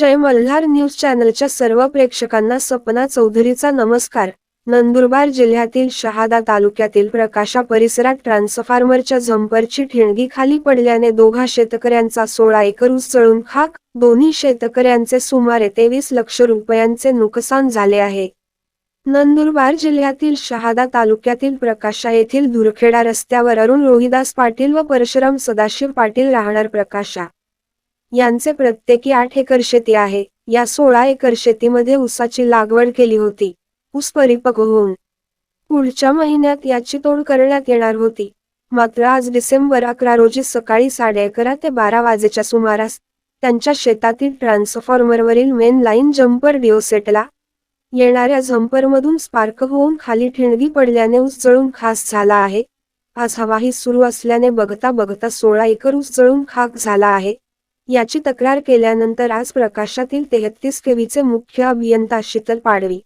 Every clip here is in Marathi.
जय मल्हार न्यूज चॅनलच्या सर्व प्रेक्षकांना सपना चौधरीचा नमस्कार. नंदुरबार जिल्ह्यातील शहादा तालुक्यातील प्रकाशा परिसरात ट्रान्सफॉर्मरच्या झंपरची ठिणगी खाली पडल्याने दोघा शेतकऱ्यांचा सोळा एकर ऊस जळून खाक दोन्ही शेतकऱ्यांचे सुमारे तेवीस लक्ष रुपयांचे नुकसान झाले आहे. नंदुरबार जिल्ह्यातील शहादा तालुक्यातील प्रकाशा येथील दुरखेडा रस्त्यावर अरुण रोहिदास पाटील व परशुराम सदाशिव पाटील राहणार प्रकाशा. यांचे प्रत्येकी आठ एकर शेती आहे. या सोळा एकर शेतीमध्ये ऊसाची लागवड केली होती. ऊस परिपक्व होऊन पुढच्या महिन्यात याची तोड करण्यात येणार होती. मात्र आज डिसेंबर अकरा रोजी सकाळी साडे अकरा ते बारा वाजेच्या सुमारास त्यांच्या शेतातील ट्रान्सफॉर्मरवरील मेन लाईन जम्पर डिओसेटला येणाऱ्या झंपरमधून स्पार्क होऊन खाली ठिणगी पडल्याने ऊस जळून खास झाला आहे. आज हवाही सुरू असल्याने बघता बघता सोळा एकर ऊस जळून खाक झाला आहे. याची तक्रार केल्यानंतर आज प्रकाशातील तेहतीस केवीचे मुख्य अभियंता शीतल पाडवी.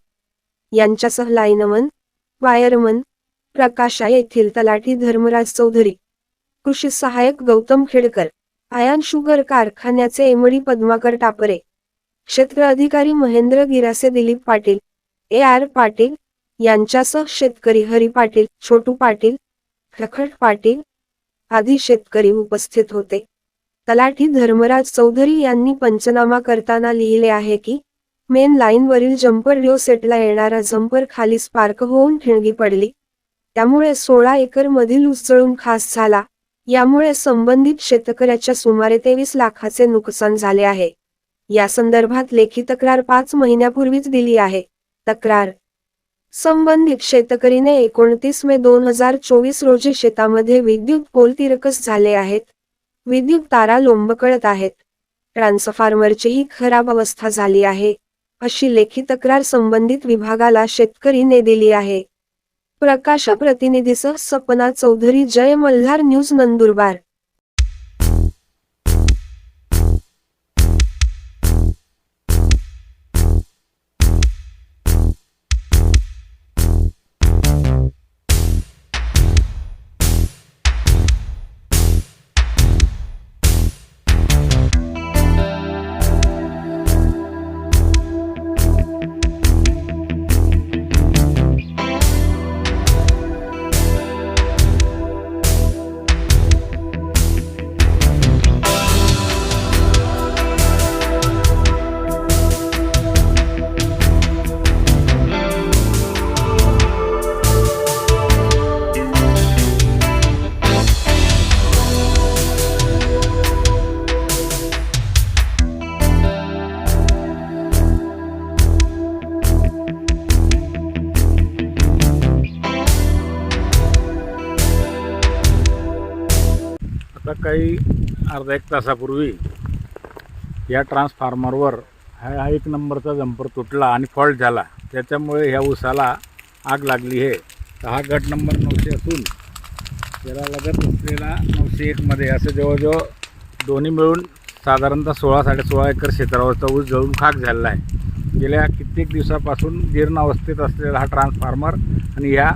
यांच्यासह लाईनमन वायरमन प्रकाशा येथील तलाठी धर्मराज चौधरी कृषी सहाय्यक गौतम खेडकर आयान शुगर कारखान्याचे एमडी पद्माकर टापरे क्षेत्र अधिकारी महेंद्र गिरासे दिलीप पाटील ए आर पाटील यांच्यासह शेतकरी हरी पाटील छोटू पाटील प्रखट पाटील आदी शेतकरी उपस्थित होते. तलाठी धर्मराज चौधरी यांनी पंचनामा करताना लिहिले आहे की मेन लाईनवरील जम्पर डिओ सेटला येणारा जम्पर खाली स्पार्क होऊन ठिणगी पडली. त्यामुळे सोळा एकर मधील खास झाला. यामुळे संबंधित शेतकऱ्याच्या सुमारे तेवीस लाखाचे नुकसान झाले आहे. या संदर्भात लेखी तक्रार पाच महिन्यापूर्वीच दिली आहे. तक्रार. संबंधित शेतकरीने एकोणतीस मे दोन हजार चोवीस रोजी शेतामध्ये विद्युत पोल तिरकस झाले आहेत. विद्युत तारा लोंबकळत आहेत. ट्रान्सफॉर्मरचीही खराब अवस्था झाली आहे अशी लेखी तक्रार संबंधित विभागाला शेतकरीने दिली आहे. प्रकाश प्रतिनिधीसह सपना चौधरी जय मल्हार न्यूज नंदुरबार. आता काही अर्धा एक तासापूर्वी या ट्रान्सफॉर्मरवर हा हा एक नंबरचा जंपर तुटला आणि फॉल्ट झाला. त्याच्यामुळे ह्या ऊसाला आग लागली आहे. तर हा गट नंबर नऊशे असून त्याला लगत असलेला नऊशे एकमध्ये असं जवळजवळ दोन्ही मिळून साधारणतः सोळा साडेसोळा एकर क्षेत्रावरचा ऊस जळून खाक झालेला आहे. गेल्या कित्येक दिवसापासून जीर्ण अवस्थेत असलेला हा ट्रान्सफॉर्मर आणि ह्या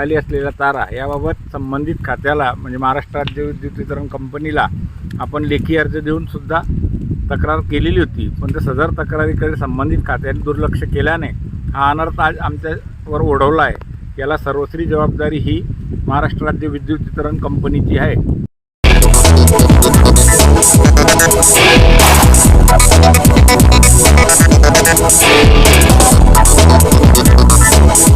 खाली असलेल्या तारा याबाबत संबंधित खात्याला म्हणजे महाराष्ट्र राज्य विद्युत वितरण कंपनीला आपण लेखी अर्ज देऊनसुद्धा तक्रार केलेली होती. पण त्या सदर तक्रारीकडे संबंधित खात्याने दुर्लक्ष केल्याने हा अनर्थ आज आमच्यावर ओढवला आहे. याला सर्वस्वी जबाबदारी ही महाराष्ट्र राज्य विद्युत वितरण कंपनीची आहे.